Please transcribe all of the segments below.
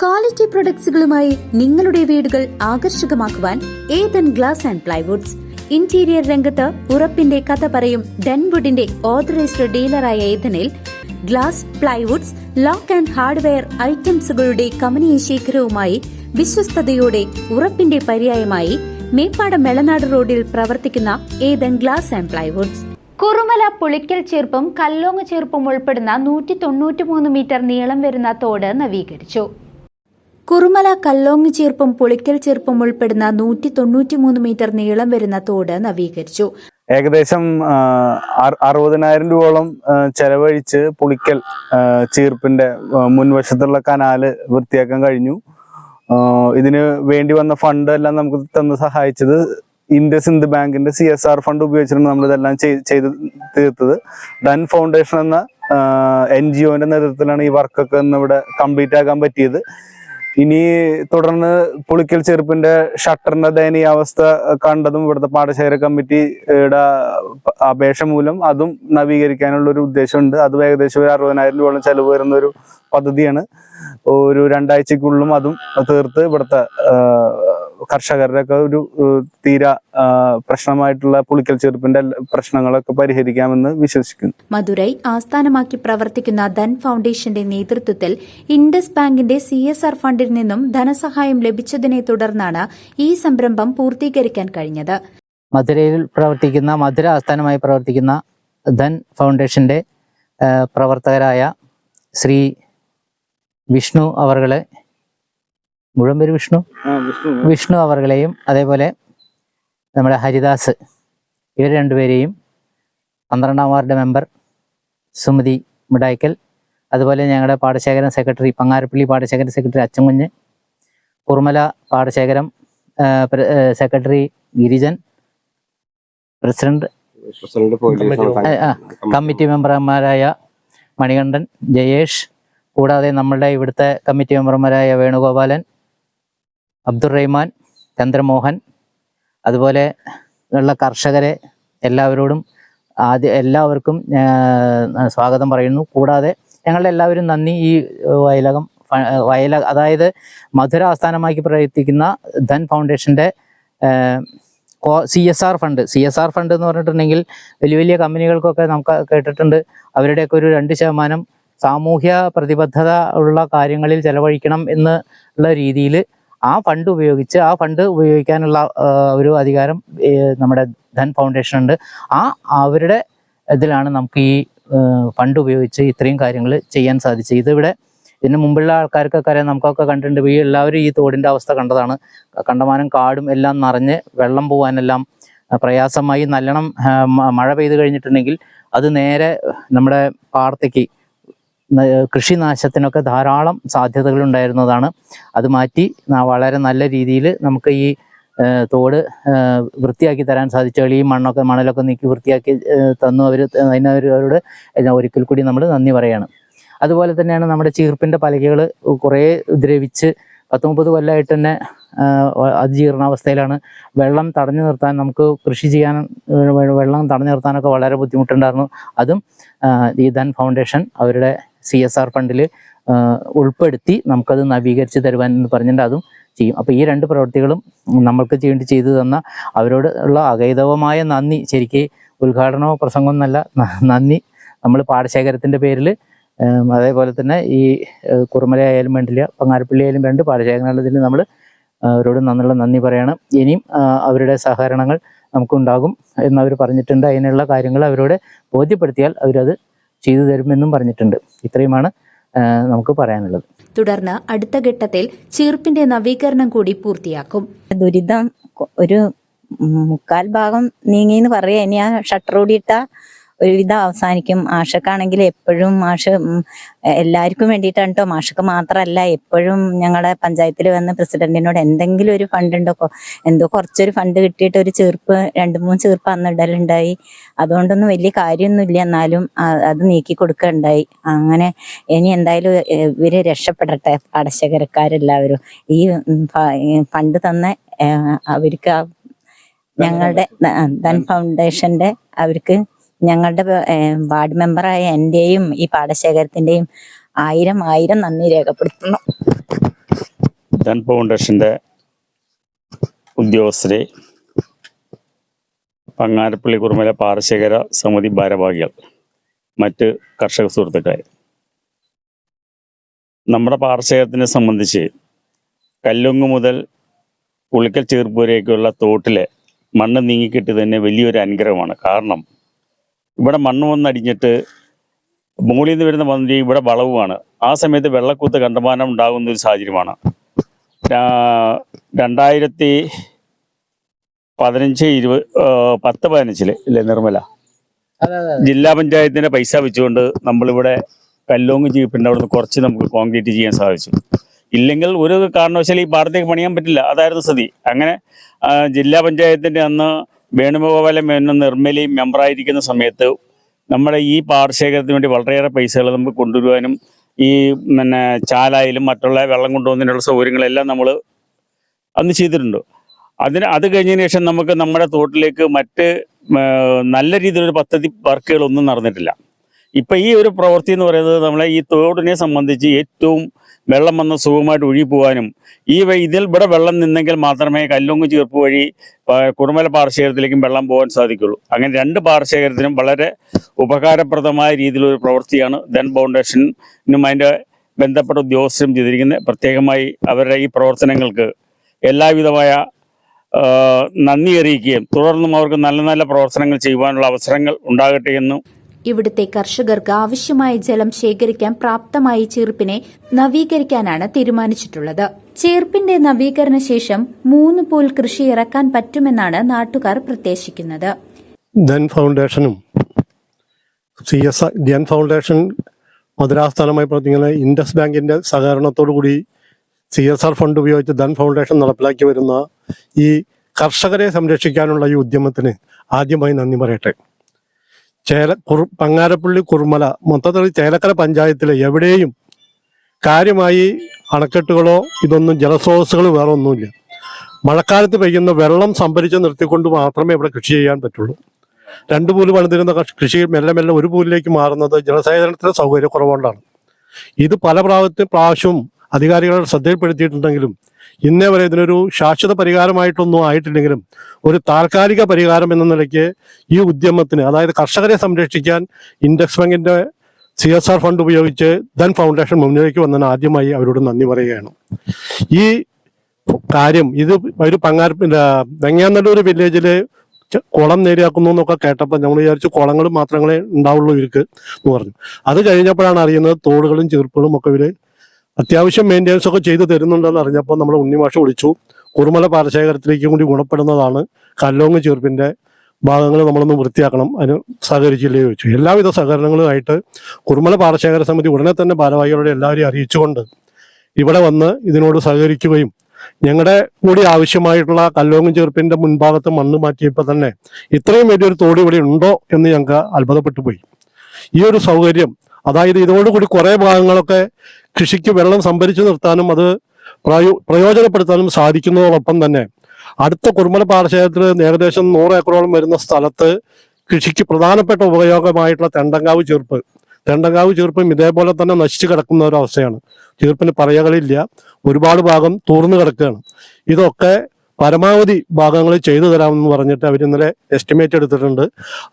Quality പ്രൊഡക്ട്സുകളുമായി നിങ്ങളുടെ വീടുകൾ ആകർഷകമാക്കുവാൻ Ethan glass and plywoods interior രംഗത്ത് ഉറപ്പിന്റെ കഥ പറയും ഡെൻവുഡിന്റെ ഓതറൈസ്ഡ് ഡീലറായ ഏതനിൽ glass plywoods lock and hardware ഐറ്റംസുകളുടെ കമനീയ ശേഖരവുമായി വിശ്വസ്തയോടെ ഉറപ്പിന്റെ പര്യായമായി മേപ്പാടം മെളനാട് റോഡിൽ പ്രവർത്തിക്കുന്ന Ethan glass and plywoods Kurumala Pulikkal ചീർപ്പും കല്ലോങ്ങ് ചീർപ്പും ഉൾപ്പെടുന്ന നൂറ്റി തൊണ്ണൂറ്റിമൂന്ന് മീറ്റർ നീളം വരുന്ന തോട് നവീകരിച്ചു. കുറുമല കല്ലോങ് ചീർപ്പും പുളിക്കൽ ചീർപ്പും ഉൾപ്പെടുന്ന നൂറ്റി തൊണ്ണൂറ്റിമൂന്ന് മീറ്റർ നീളം വരുന്ന തോട് നവീകരിച്ചു. ഏകദേശം അറുപതിനായിരം രൂപയോളം ചെലവഴിച്ച് പുളിക്കൽ ചീർപ്പിന്റെ മുൻവശത്തുള്ള കനാല് വൃത്തിയാക്കാൻ കഴിഞ്ഞു. ഇതിന് വേണ്ടി വന്ന ഫണ്ട് എല്ലാം നമുക്ക് തന്ന് സഹായിച്ചത് ഇൻഡസ് സിന്ധ് ബാങ്കിന്റെ സി എസ് ആർ ഫണ്ട് ഉപയോഗിച്ചിട്ടാണ് നമ്മൾ ഇതെല്ലാം ചെയ്- ചെയ്ത് തീർത്തത്. ഡൻ ഫൗണ്ടേഷൻ എന്ന എൻ ജി ഒന്റെ നേതൃത്വത്തിലാണ് ഈ വർക്കൊക്കെ ഇന്ന് ഇവിടെ കംപ്ലീറ്റ് ആക്കാൻ പറ്റിയത്. ഇനി തുടർന്ന് പുളിക്കൽ ചെറുപ്പിന്റെ ഷട്ടറിന്റെ ദയനീയാവസ്ഥ കണ്ടതും ഇവിടുത്തെ പാടശേഖര കമ്മിറ്റിയുടെ അപേക്ഷ മൂലം അതും നവീകരിക്കാനുള്ള ഒരു ഉദ്ദേശമുണ്ട്. അത് ഏകദേശം ഒരു അറുപതിനായിരം രൂപയോളം ചെലവ് വരുന്ന ഒരു പദ്ധതിയാണ്. ഒരു രണ്ടാഴ്ചക്കുള്ളും അതും തീർത്ത് ഇവിടുത്തെ കർഷകരുടെ ഒക്കെ ഒരു തീര പ്രശ്നമായിട്ടുള്ള പുളിക്കൽ ചെറുപ്പിന്റെ പ്രശ്നങ്ങളൊക്കെ പരിഹരിക്കാമെന്ന് വിശ്വസിക്കുന്നു. മധുരൈ ആസ്ഥാനമാക്കി പ്രവർത്തിക്കുന്ന ധൻ ഫൗണ്ടേഷന്റെ നേതൃത്വത്തിൽ ഇൻഡസ് ബാങ്കിന്റെ സി എസ് ആർ ഫണ്ടിൽ നിന്നും ധനസഹായം ലഭിച്ചതിനെ തുടർന്നാണ് ഈ സംരംഭം പൂർത്തീകരിക്കാൻ കഴിഞ്ഞത്. മധുരയിൽ പ്രവർത്തിക്കുന്ന മധുര ആസ്ഥാനമായി പ്രവർത്തിക്കുന്ന ധൻ ഫൗണ്ടേഷന്റെ പ്രവർത്തകരായ ശ്രീ വിഷ്ണു അവർകളെ മുഴുവൻ പേര് വിഷ്ണു? വിഷ്ണു. അവർകളെയും അതേപോലെ നമ്മുടെ ഹരിദാസ് ഇവർ രണ്ടുപേരെയും പന്ത്രണ്ടാം വാർഡ് മെമ്പർ സുമതി മിടായ്ക്കൽ അതുപോലെ ഞങ്ങളുടെ പാടശേഖരം സെക്രട്ടറി പങ്ങാരപ്പള്ളി പാടശേഖരം സെക്രട്ടറി അച്ചൻകുഞ്ഞ് കുറുമല പാടശേഖരം സെക്രട്ടറി ഗിരിജൻ പ്രസിഡന്റ് കമ്മിറ്റി മെമ്പർമാരായ മണികണ്ഠൻ ജയേഷ് കൂടാതെ നമ്മളുടെ ഇവിടുത്തെ കമ്മിറ്റി മെമ്പർമാരായ വേണുഗോപാലൻ അബ്ദുൾ റഹ്മാൻ ചന്ദ്രമോഹൻ അതുപോലെ ഉള്ള കർഷകരെ എല്ലാവരോടും ആദ്യ എല്ലാവർക്കും സ്വാഗതം പറയുന്നു. കൂടാതെ ഞങ്ങളുടെ എല്ലാവരും നന്ദി ഈ വയലകം വയല അതായത് മധുര ആസ്ഥാനമാക്കി പ്രവർത്തിക്കുന്ന ധൻ ഫൗണ്ടേഷന്റെ C S R fund. C S R fund എന്ന് പറഞ്ഞിട്ടുണ്ടെങ്കിൽ വലിയ വലിയ കമ്പനികൾക്കൊക്കെ നമുക്ക് കേട്ടിട്ടുണ്ട്. അവരുടെയൊക്കെ ഒരു രണ്ട് ശതമാനം സാമൂഹ്യ പ്രതിബദ്ധത ഉള്ള കാര്യങ്ങളിൽ ചെലവഴിക്കണം എന്നുള്ള രീതിയിൽ ആ ഫണ്ട് ഉപയോഗിച്ച് ആ ഫണ്ട് ഉപയോഗിക്കാനുള്ള ഒരു അധികാരം നമ്മുടെ ധൻ ഫൗണ്ടേഷൻ ഉണ്ട്. ആ അവരുടെ ഇതിലാണ് നമുക്ക് ഈ ഫണ്ട് ഉപയോഗിച്ച് ഇത്രയും കാര്യങ്ങൾ ചെയ്യാൻ സാധിച്ചത്. ഇതിവിടെ ഇതിന് മുമ്പുള്ള ആൾക്കാർക്കൊക്കെ അറിയാം നമുക്കൊക്കെ കണ്ടിട്ടുണ്ട് ഈ എല്ലാവരും ഈ തോടിന്റെ അവസ്ഥ കണ്ടതാണ്. കണ്ടമാനം കാടും എല്ലാം നിറഞ്ഞ് വെള്ളം പോകാനെല്ലാം പ്രയാസമായി നല്ലോണം മഴ പെയ്ത് കഴിഞ്ഞിട്ടുണ്ടെങ്കിൽ അത് നേരെ നമ്മുടെ പാടത്തേക്ക് കൃഷിനാശത്തിനൊക്കെ ധാരാളം സാധ്യതകൾ ഉണ്ടായിരുന്നതാണ് അത് മാറ്റി വളരെ നല്ല രീതിയിൽ നമുക്ക് ഈ തോട് വൃത്തിയാക്കി തരാൻ സാധിച്ചു. ഈ മണ്ണൊക്കെ മണലൊക്കെ നീക്കി വൃത്തിയാക്കി തന്നു. അവർ അതിനവരോട് ഒരിക്കൽ കൂടി നമ്മൾ നന്ദി പറയാണ്. അതുപോലെ തന്നെയാണ് നമ്മുടെ ചീർപ്പിന്റെ പലകകൾ കുറേ ദ്രവിച്ച് പത്ത് മുപ്പത് കൊല്ലമായിട്ട് തന്നെ അതിജീർണാവസ്ഥയിലാണ്. വെള്ളം തടഞ്ഞു നിർത്താൻ നമുക്ക് കൃഷി ചെയ്യാൻ വെള്ളം തടഞ്ഞു നിർത്താനൊക്കെ വളരെ ബുദ്ധിമുട്ടുണ്ടായിരുന്നു. അതും ഈ ധൻ ഫൗണ്ടേഷൻ അവരുടെ സി എസ് ആർ ഫണ്ടിൽ ഉൾപ്പെടുത്തി നമുക്കത് നവീകരിച്ച് തരുവാൻ എന്ന് പറഞ്ഞിട്ട് അതും ചെയ്യും. അപ്പോൾ ഈ രണ്ട് പ്രവൃത്തികളും നമ്മൾക്ക് വേണ്ടി ചെയ്തു തന്ന അവരോടുള്ള അകൈതവമായ നന്ദി. ശരിക്ക് ഉദ്ഘാടനമോ പ്രസംഗമോ എന്നല്ല നന്ദി. നമ്മൾ പാടശേഖരത്തിന്റെ പേരിൽ അതേപോലെ തന്നെ ഈ കുറുമല ആയാലും വേണ്ടില്ല പങ്ങാരപ്പള്ളി ആയാലും രണ്ട് പാടശേഖരത്തിൽ നമ്മൾ അവരോട് നന്നുള്ള നന്ദി പറയണം. ഇനിയും അവരുടെ സഹകരണങ്ങൾ നമുക്കുണ്ടാകും എന്നവർ പറഞ്ഞിട്ടുണ്ട്. അതിനുള്ള കാര്യങ്ങൾ അവരോട് ബോധ്യപ്പെടുത്തിയാൽ അവരത് ചെയ്തു തരുമെന്നും പറഞ്ഞിട്ടുണ്ട്. ഇത്രയുമാണ് നമുക്ക് പറയാനുള്ളത്. തുടർന്ന് അടുത്ത ഘട്ടത്തിൽ ചീർപ്പിന്റെ നവീകരണം കൂടി പൂർത്തിയാക്കും. ദുരിതം ഒരു മുക്കാൽ ഭാഗം നീങ്ങിന്ന് പറയാ. ഇനി ആ ഷട്ടർ കൂടിയിട്ട ഒരുവിധം അവസാനിക്കും. മാഷക്കാണെങ്കിൽ എപ്പോഴും മാഷ് എല്ലാവർക്കും വേണ്ടിയിട്ടാണ് കേട്ടോ മാഷക്ക് മാത്രമല്ല എപ്പോഴും ഞങ്ങളുടെ പഞ്ചായത്തിൽ വന്ന് പ്രസിഡന്റിനോട് എന്തെങ്കിലും ഒരു ഫണ്ട് ഉണ്ടോ? എന്തോ കുറച്ചൊരു ഫണ്ട് കിട്ടിയിട്ട് ഒരു ചെറുപ്പ് രണ്ട് മൂന്ന് ചെറുപ്പ് അന്ന് ഇടലുണ്ടായി. അതുകൊണ്ടൊന്നും വലിയ കാര്യമൊന്നുമില്ല. എന്നാലും അത് നീക്കി കൊടുക്കുകയുണ്ടായി അങ്ങനെ ഇനി എന്തായാലും ഇവർ രക്ഷപ്പെടട്ടെ. പാടശേഖരക്കാരെല്ലാവരും ഈ ഫണ്ട് തന്ന അവർക്ക് ഞങ്ങളുടെ ധൻ ഫൗണ്ടേഷന്റെ അവർക്ക് ഞങ്ങളുടെ വാർഡ് മെമ്പറായ എന്റെയും ഈ പാടശേഖരത്തിന്റെയും ആയിരം ആയിരം നന്ദി രേഖപ്പെടുത്തുന്നു. ധൻ ഫൗണ്ടേഷന്റെ ഉദ്യോഗസ്ഥരെ പങ്ങാരപ്പള്ളി കുറുമല പാടശേഖര സമിതി ഭാരവാഹികൾ മറ്റ് കർഷക സുഹൃത്തുക്കളെ. നമ്മുടെ പാടശേഖരത്തിനെ സംബന്ധിച്ച് കല്ലുങ്ങ് മുതൽ പുളിക്കൽ ചീർപ്പൂരേക്കുള്ള തോട്ടിലെ മണ്ണ് നീങ്ങിക്കിട്ടി തന്നെ വലിയൊരു അനുഗ്രഹമാണ്. കാരണം ഇവിടെ മണ്ണ് വന്നടിഞ്ഞിട്ട് മുകളിൽ നിന്ന് വരുന്ന മന്ത്രി ഇവിടെ വളവുമാണ്. ആ സമയത്ത് വെള്ളക്കൂത്ത് കണ്ടമാനം ഉണ്ടാകുന്ന ഒരു സാഹചര്യമാണ്. രണ്ടായിരത്തി പതിനഞ്ച് ഇരുപത് പത്ത് പതിനഞ്ചിൽ ഇല്ലേ നിർമ്മല? ജില്ലാ പഞ്ചായത്തിന്റെ പൈസ വെച്ചുകൊണ്ട് നമ്മളിവിടെ കല്ലോങ് ജീപ്പിന്റെ അവിടുന്ന് കുറച്ച് നമുക്ക് കോൺക്രീറ്റ് ചെയ്യാൻ സാധിച്ചു. ഇല്ലെങ്കിൽ ഒരു കാരണവശാലും ഈ പാടത്തേക്ക് പണിയാൻ പറ്റില്ല. അതായിരുന്നു സ്ഥിതി. അങ്ങനെ ജില്ലാ പഞ്ചായത്തിന്റെ അന്ന് വേണുഗോപാലം എന്ന നിർമ്മലി മെമ്പറായിരിക്കുന്ന സമയത്ത് നമ്മുടെ ഈ പാടശേഖരത്തിന് വേണ്ടി വളരെയേറെ പൈസകൾ നമുക്ക് കൊണ്ടുവരുവാനും ഈ പിന്നെ ചാലായാലും മറ്റുള്ള വെള്ളം കൊണ്ടുപോകുന്നതിനുള്ള സൗകര്യങ്ങളെല്ലാം നമ്മൾ അന്ന് ചെയ്തിട്ടുണ്ട്. അതിന് അത് കഴിഞ്ഞതിന് ശേഷം നമുക്ക് നമ്മുടെ തോട്ടിലേക്ക് മറ്റ് നല്ല രീതിയിലൊരു പദ്ധതി വർക്കുകളൊന്നും നടന്നിട്ടില്ല. ഇപ്പം ഈ ഒരു പ്രവൃത്തി എന്ന് പറയുന്നത് നമ്മളെ ഈ തോടിനെ സംബന്ധിച്ച് ഏറ്റവും വെള്ളം വന്ന് സുഖമായിട്ട് ഒഴുകി പോകാനും ഈ ഇതിൽ ഇവിടെ വെള്ളം നിന്നെങ്കിൽ മാത്രമേ കല്ലുങ്ങ് ചീർപ്പ് വഴി കുടുംബല പാടശേഖരത്തിലേക്കും വെള്ളം പോകാൻ സാധിക്കുള്ളൂ. അങ്ങനെ രണ്ട് പാടശേഖരത്തിനും വളരെ ഉപകാരപ്രദമായ രീതിയിലൊരു പ്രവൃത്തിയാണ് ധൻ ഫൗണ്ടേഷനും അതിന്റെ ബന്ധപ്പെട്ട ഉദ്യോഗസ്ഥരും ചെയ്തിരിക്കുന്നത്. പ്രത്യേകമായി അവരുടെ ഈ പ്രവർത്തനങ്ങൾക്ക് എല്ലാവിധമായ നന്ദി അറിയിക്കുകയും തുടർന്നും അവർക്ക് നല്ല നല്ല പ്രവർത്തനങ്ങൾ ചെയ്യുവാനുള്ള അവസരങ്ങൾ ഉണ്ടാകട്ടെ എന്നും ഇവിടുത്തെ കർഷകർക്ക് ആവശ്യമായ ജലം ശേഖരിക്കാൻ പ്രാപ്തമായ ചെറുപ്പിനെ നവീകരിക്കാനാണ് തീരുമാനിച്ചിട്ടുള്ളത്. ചേർപ്പിന്റെ നവീകരണ ശേഷം മൂന്ന് പോൽ കൃഷി ഇറക്കാൻ പറ്റുമെന്നാണ് നാട്ടുകാർ പ്രത്യാശിക്കുന്നത് ഫൗണ്ടേഷനും ഫൗണ്ടേഷൻ മധുരാസ്ഥാനമായി പ്രവർത്തിക്കുന്ന ഇൻഡസ് ബാങ്കിന്റെ സഹകരണത്തോടു കൂടി സി എസ് ആർ ഫണ്ട് ഉപയോഗിച്ച് ധൻ ഫൗണ്ടേഷൻ നടപ്പിലാക്കി വരുന്ന ഈ കർഷകരെ സംരക്ഷിക്കാനുള്ള ഈ ഉദ്യമത്തിന് ആദ്യമായി നന്ദി പറയട്ടെ. ചേല കുറു പങ്ങാരപ്പള്ളി കുറുമല മൊത്തത്തിൽ ചേലക്കര പഞ്ചായത്തിലെ എവിടെയും കാര്യമായി അണക്കെട്ടുകളോ ഇതൊന്നും ജലസ്രോതസ്സുകൾ വേറെ ഒന്നുമില്ല. മഴക്കാലത്ത് പെയ്യുന്ന വെള്ളം സംഭരിച്ച് നിർത്തിക്കൊണ്ട് മാത്രമേ ഇവിടെ കൃഷി ചെയ്യാൻ പറ്റുള്ളൂ. രണ്ട് പൂൽ പണിതിരുന്ന കൃഷി- മെല്ലെ മെല്ലെ ഒരു പൂലിലേക്ക് മാറുന്നത് ജലസേചനത്തിന് സൗകര്യക്കുറവുകൊണ്ടാണ് ഇത് പല പ്രാവശ്യം പ്രാവശ്യവും അധികാരികളുടെ ശ്രദ്ധയിൽപ്പെടുത്തിയിട്ടുണ്ടെങ്കിലും ഇന്നേ വരെ ഇതിനൊരു ശാശ്വത പരിഹാരമായിട്ടൊന്നും ആയിട്ടില്ലെങ്കിലും ഒരു താൽക്കാലിക പരിഹാരം എന്ന നിലയ്ക്ക് ഈ ഉദ്യമത്തിന് അതായത് കർഷകരെ സംരക്ഷിക്കാൻ ഇൻഡെക്സ് ബാങ്കിന്റെ സി എസ് ആർ ഫണ്ട് ഉപയോഗിച്ച് ധൻ ഫൗണ്ടേഷൻ മുന്നിലേക്ക് വന്നതിന് ആദ്യമായി അവരോട് നന്ദി പറയുകയാണ്. ഈ കാര്യം ഇത് ഒരു പങ്ങാര വെങ്ങാനല്ലൂർ വില്ലേജിൽ കുളം നേരിയാക്കുന്നു എന്നൊക്കെ കേട്ടപ്പോൾ നമ്മൾ വിചാരിച്ചു കുളങ്ങൾ മാത്രങ്ങളെ ഉണ്ടാവുള്ളൂ ഇവർക്ക് എന്ന് പറഞ്ഞു. അത് കഴിഞ്ഞപ്പോഴാണ് അറിയുന്നത് തോടുകളും ചെറുപ്പുകളും ഒക്കെ ഇവർ അത്യാവശ്യം മെയിന്റെനൻസ് ഒക്കെ ചെയ്തു തരുന്നുണ്ടെന്ന് അറിഞ്ഞപ്പോൾ നമ്മൾ ഉണ്ണിമാഷ വിളിച്ചു. കുറുമല പാടശേഖരത്തിലേക്ക് കൂടി ഗുണപ്പെടുന്നതാണ് കല്ലോങ്ങ് ചെറുപ്പിന്റെ ഭാഗങ്ങൾ നമ്മളൊന്ന് വൃത്തിയാക്കണം. അതിന് സഹകരിച്ചില്ലേ ചോദിച്ചു. എല്ലാവിധ സഹകരണങ്ങളുമായിട്ട് കുറുമല പാടശേഖര സമിതി ഉടനെ തന്നെ ഭാരവാഹികളോട് എല്ലാവരെയും അറിയിച്ചുകൊണ്ട് ഇവിടെ വന്ന് ഇതിനോട് സഹകരിക്കുകയും ഞങ്ങളുടെ കൂടി ആവശ്യമായിട്ടുള്ള കല്ലോങ്ങും ചെറുപ്പിന്റെ മുൻഭാഗത്ത് മണ്ണ് മാറ്റിയപ്പോൾ തന്നെ ഇത്രയും വലിയൊരു തോടി ഇവിടെ ഉണ്ടോ എന്ന് ഞങ്ങൾക്ക് അത്ഭുതപ്പെട്ടു പോയി. ഈ ഒരു സൗകര്യം അതായത് ഇതോടുകൂടി കുറേ ഭാഗങ്ങളൊക്കെ കൃഷിക്ക് വെള്ളം സംഭരിച്ചു നിർത്താനും അത് പ്രയോ പ്രയോജനപ്പെടുത്താനും സാധിക്കുന്നതോടൊപ്പം തന്നെ അടുത്ത കുറുമല പാടശേഖരത്തിൽ ഏകദേശം നൂറ് ഏക്കറോളം വരുന്ന സ്ഥലത്ത് കൃഷിക്ക് പ്രധാനപ്പെട്ട ഉപയോഗമായിട്ടുള്ള തെണ്ടങ്കാവ് ചെറുപ്പ് തെണ്ടങ്കാവ് ചീർപ്പും ഇതേപോലെ തന്നെ നശിച്ചു കിടക്കുന്ന ഒരു അവസ്ഥയാണ്. പറയകളില്ല. ഒരുപാട് ഭാഗം തൂർന്നു കിടക്കുകയാണ്. ഇതൊക്കെ പരമാവധി ഭാഗങ്ങൾ ചെയ്തു തരാമെന്ന് പറഞ്ഞിട്ട് അവർ ഇന്നലെ എസ്റ്റിമേറ്റ് എടുത്തിട്ടുണ്ട്.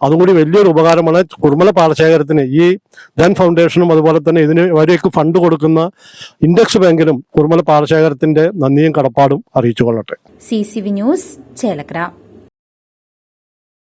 അതും കൂടി വലിയൊരു ഉപകാരമാണ് കുടുംബല പാടശേഖരത്തിന് ഈ ധൻ ഫൗണ്ടേഷനും അതുപോലെ തന്നെ ഇതിന് അവരേക്ക് ഫണ്ട് കൊടുക്കുന്ന ഇൻഡെക്സ് ബാങ്കിനും കുടുംബല പാടശേഖരത്തിന്റെ നന്ദിയും കടപ്പാടും അറിയിച്ചു കൊള്ളട്ടെ. C C V news Chelakkara